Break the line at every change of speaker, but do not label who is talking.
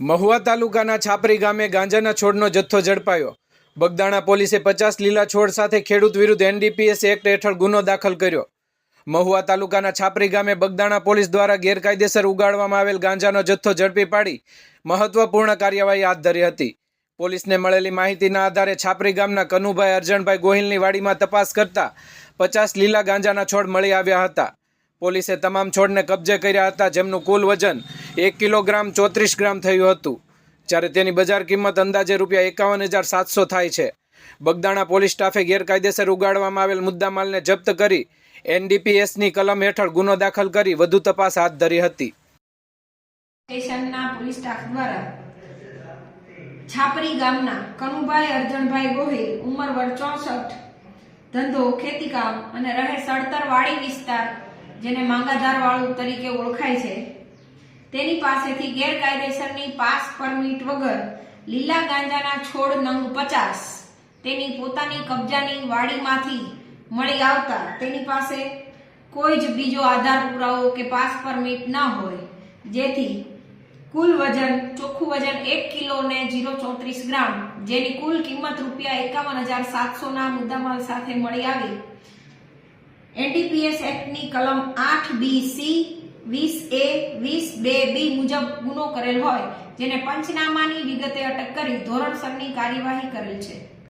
મહુવા તાલુકાના છાપરી ગામે ગાંજાના છોડનો જથ્થો ઝડપાયો. બગદાણા પોલીસે પચાસ લીલા છોડ સાથે ખેડૂત વિરુદ્ધ એનડીપીએસ એક્ટ હેઠળ ગુનો દાખલ કર્યો. મહુવા તાલુકાના છાપરી ગામે બગદાણા પોલીસ દ્વારા ગેરકાયદેસર ઉગાડવામાં આવેલ ગાંજાનો જથ્થો ઝડપી પાડી મહત્વપૂર્ણ કાર્યવાહી હાથ ધરી હતી. પોલીસને મળેલી માહિતીના આધારે છાપરી ગામના કનુભાઈ અરજણભાઈ ગોહિલની વાડીમાં તપાસ કરતા પચાસ લીલા ગાંજાના છોડ મળી આવ્યા હતા. પોલીસે તમામ છોડને કબજે કર્યા હતા, જેમનું કુલ વજન એક કિલોગ્રામ ચોત્રીસ ગ્રામ થયું હતું. જ્યારે તેની બજાર કિંમત અંદાજે રૂપિયા એકાવન હજાર સાતસો થાય છે. બગદાણા પોલીસ સ્ટાફે ગેરકાયદેસર ઉગાડવામાં આવેલ મુદ્દામાલને જપ્ત કરી એનડીપીએસની કલમ હેઠળ ગુનો દાખલ કરી વધુ તપાસ હાથ ધરી હતી.
સ્ટેશનના પોલીસ સ્ટાફ દ્વારા છાપરી ગામના કનુભાઈ અર્જણભાઈ ગોહિલ ઉંમર વર્ષ ચોસઠ, ધંધો, ખેતીકામ અને રહે સડતર વાડી વિસ્તાર, જેને માંગાધાર વાળું તરીકે ઓળખાય છે તેની પાસેથી ગેરકાયદેસરની પાસ પરમિટ વગર લીલા ગાંજાના છોડ નંગ પચાસ. તેની પોતાની કબજાની વાડીમાંથી મળી આવતા તેની પાસે કોઈ જ બીજો આધાર પુરાવો કે પાસ પરમિટ ન હોય. જેથી કુલ વજન, ચોખ્ખું વજન એક કિલો ને જીરો ચોત્રીસ ગ્રામ, જેની કુલ કિંમત રૂપિયા એકાવન હજાર સાતસો ના મુદ્દામાલ સાથે મળી આવી. એનડીપીએસ એક્ટની કલમ આઠ બી સી વીસ એ, વીસ બે, બી મુજબ ગુનો કરેલ હોય, જેને પંચનામાની વિગતે અટક કરી ધોરણસરની કાર્યવાહી કરેલ છે.